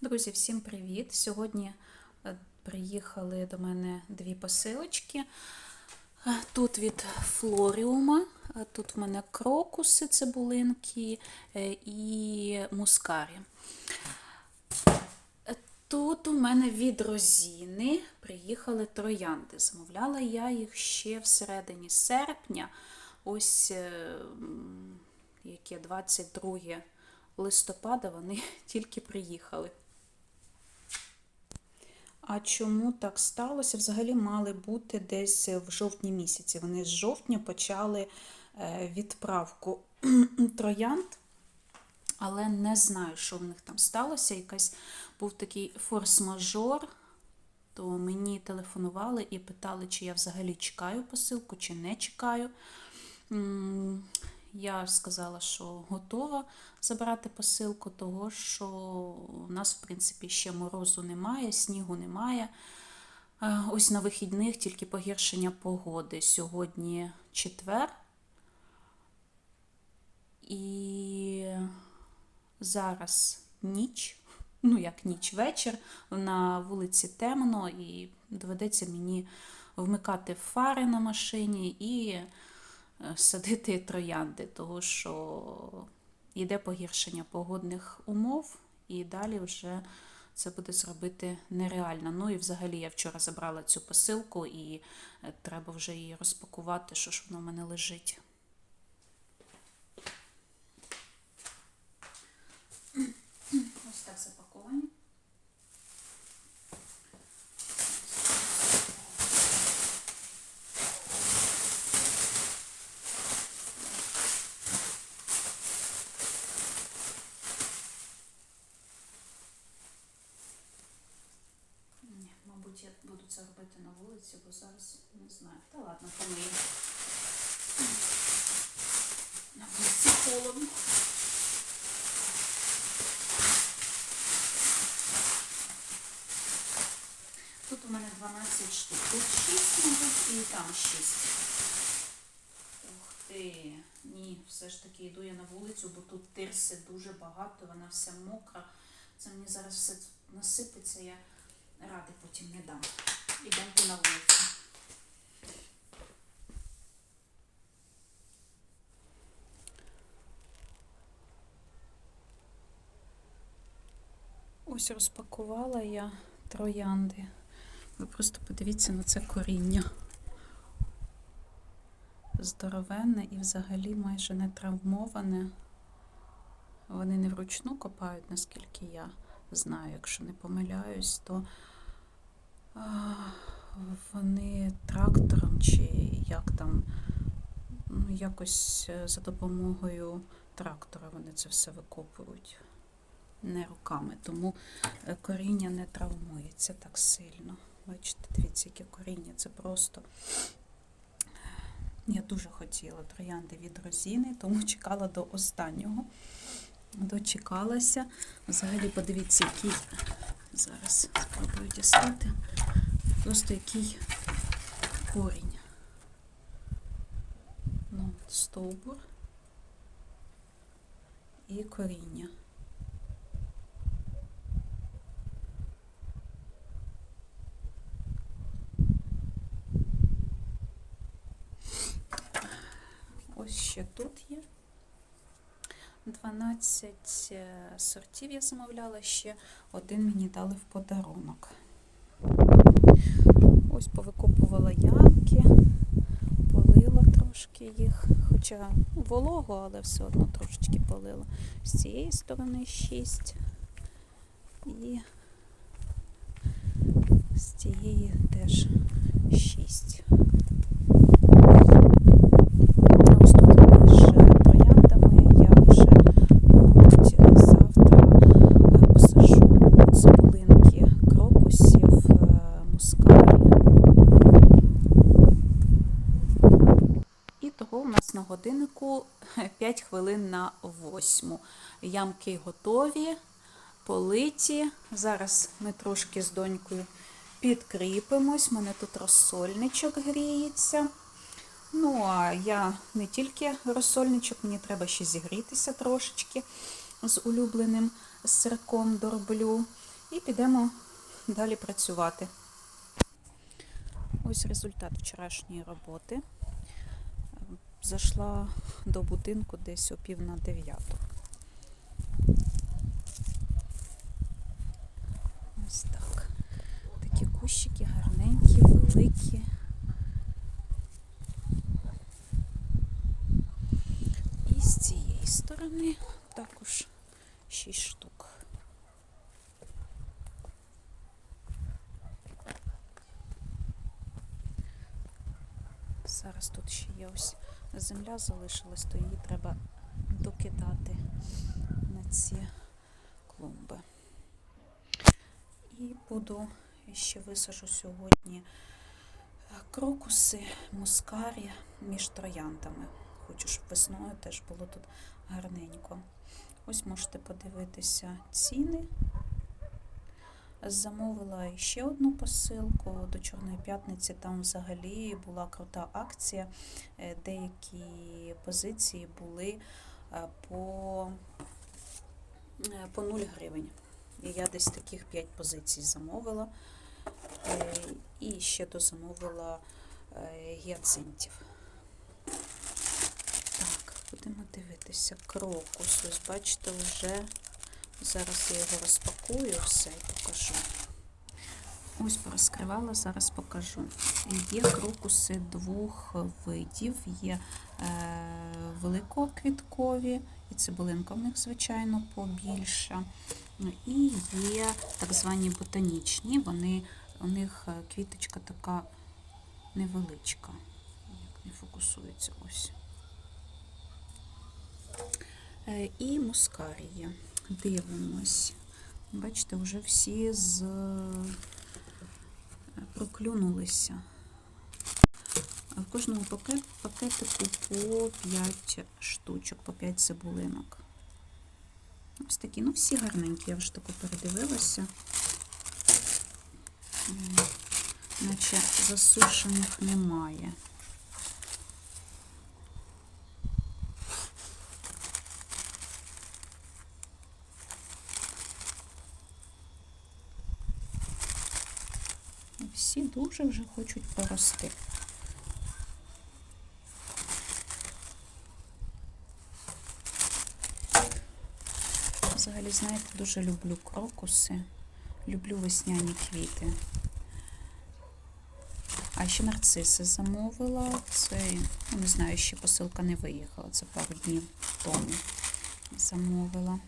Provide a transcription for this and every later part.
Друзі, всім привіт! Сьогодні е, приїхали до мене дві посилочки. Е, Тут від Флоріума, е, тут в мене крокуси, цибулинки і мускарі. Тут у мене від Розіни приїхали троянди. Замовляла я їх ще всередині серпня. Ось яке 22 листопада вони тільки приїхали. А чому так сталося? Взагалі мали бути десь в жовтні місяці. Вони з жовтня почали е, відправку троянд, але не знаю, що в них там сталося. Якась був такий форс-мажор, то мені телефонували і питали, чи я взагалі чекаю посилку, чи не чекаю. Я сказала, що готова забирати посилку, того що у нас, в принципі, ще морозу немає, снігу немає. Е, Ось на вихідних тільки погіршення погоди. Сьогодні четвер. І зараз ніч, ну як ніч вечір, на вулиці темно, і доведеться мені вмикати фари на машині і садити троянди, тому що йде погіршення погодних умов, і далі вже це буде зробити нереально. Ну і взагалі я вчора забрала цю посилку і е, треба вже її розпакувати, що ж воно в мене лежить. Ось так запаковані. Ні, мабуть, я буду це робити на вулиці, бо зараз не знаю. Та ладно, помию. На вулиці холодно. Тут у мене 12 штук. Тут 6, мабуть, і там 6. Ух ти. Ні, все ж таки йду я на вулицю, бо тут тирси дуже багато, вона вся мокра. Це мені зараз все насипеться, я ради потім не дам. Ідемте на вулицю. Ось розпакувала я троянди. Ви просто подивіться на це коріння. Здоровенне і взагалі майже не травмоване. Вони не вручну копають, наскільки я знаю. Якщо не помиляюсь, то вони трактором чи як там, ну, якось е, за допомогою трактора вони це все викопують. Не руками, тому е, коріння не травмується так сильно. Бачите, дивіться, яке коріння, це просто. Я дуже хотіла троянди від розіни, тому чекала до останнього. Дочекалася. Взагалі, подивіться, який зараз спробую дістати. Просто який корінь. Ну, стовбур і коріння. Ось ще тут є. 12 е, сортів я замовляла, ще один мені дали в подарунок. Ось повикопувала ямки, полила трошки їх, хоча волого, але все одно трошечки полила. З цієї сторони 6 і з цієї теж 6. А ось тут між трояндами я вже, мабуть, завтра е, посажу цибулинки крокусів, е, мускарі. І того у нас на годиннику 5 хвилин на 8. Ямки готові, политі. Зараз ми трошки з донькою підкріпимось. У мене тут розсольничок гріється. Ну, а я не тільки розсольничок, мені треба ще зігрітися трошечки з улюбленим сирком дороблю. І підемо далі працювати. Ось результат вчорашньої роботи. Зайшла до будинку десь о пів на дев'яту. Ось так. Такі кущики гарненькі, великі. І з цієї сторони також 6 штук. Зараз тут ще є ось земля залишилась, то її треба докидати на ці клумби. І буду ще висажу сьогодні крокуси, мускарі між трояндами. Хочу, щоб весною теж було тут гарненько. Ось можете подивитися ціни. Замовила ще одну посилку до Чорної п'ятниці. Там взагалі була крута акція. Е, Деякі позиції були е, по, е, по 0 гривень. І я десь таких 5 позицій замовила. І ще дозамовила гіацинтів. Так, будемо дивитися. Крокус. Ось бачите, вже зараз я його розпакую все і покажу. Ось порозкривала, зараз покажу. Є крокуси двох видів, є е, великоквіткові, і цибулинка в них, звичайно, побільша. І є так звані ботанічні, вони, у них е, квіточка така невеличка. Як не фокусується ось. Е, І мускарії. Дивимось. Бачите, вже всі з проклюнулися. В кожному пакет, пакетику по 5 штучок, по 5 цибулинок. Ось такі, ну всі гарненькі, я вже таку передивилася. Наче засушених немає. Всі дуже вже хочуть порости. Взагалі, знаєте, дуже люблю крокуси, люблю весняні квіти. А ще нарциси замовила. Це, ну, не знаю, ще посилка не виїхала. Це пару днів тому замовила.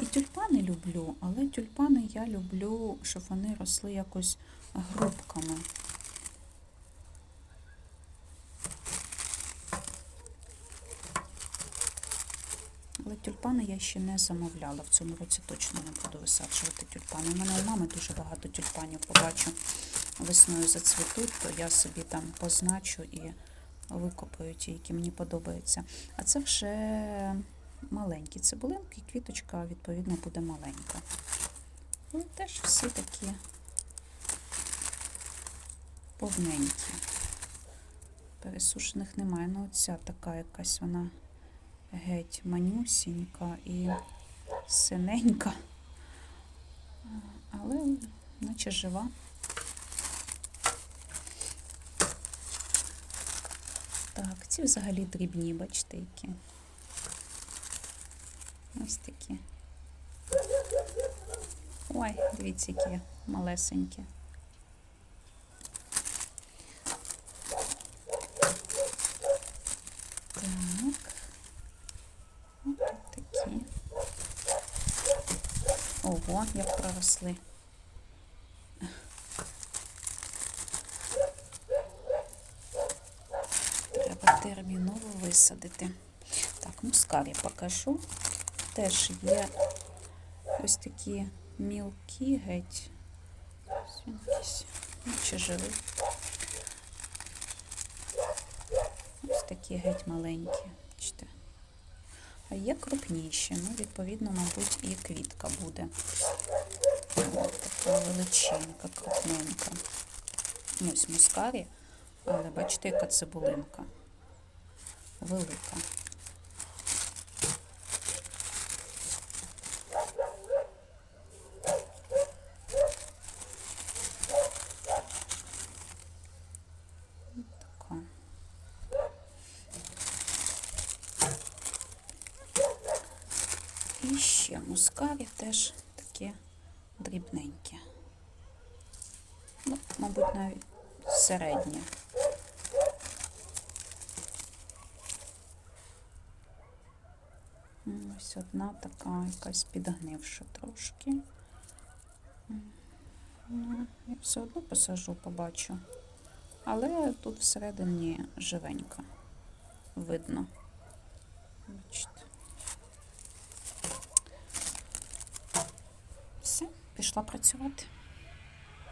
І тюльпани люблю, але тюльпани я люблю, щоб вони росли якось грубками. Але тюльпани я ще не замовляла. В цьому році точно не буду висаджувати тюльпани. У мене у мами дуже багато тюльпанів побачу весною зацвітуть, то я собі там позначу і викопаю ті, які мені подобаються. А це вже маленькі цибулинки, і квіточка, відповідно, буде маленька. Ну, теж всі такі повненькі. Пересушених немає. Ну, оця така якась вона геть манюсінька і синенька, але наче жива. Так, ці взагалі дрібні, бачите, які. Ось такі. Ой, дивіться, які малесенькі. Так. Такі. Ого, як проросли. Треба терміново висадити. Так, мускарі покажу. Теж є ось такі мілкі геть. Ну, чи живий. Ось такі геть маленькі. Бачите. А є крупніші, ну, відповідно, мабуть, і квітка буде. Ось така величенька, крупненька. Ось мускарі, але бачите, яка цибулинка. велика. Така. І ще мускаві теж такі дрібненькі. Ну, мабуть, навіть середні. М, Ось одна така якась підгнивша трошки. Ну, я все одно посажу, побачу. Але тут всередині живенька. Видно. Бачите. Все, пішла працювати.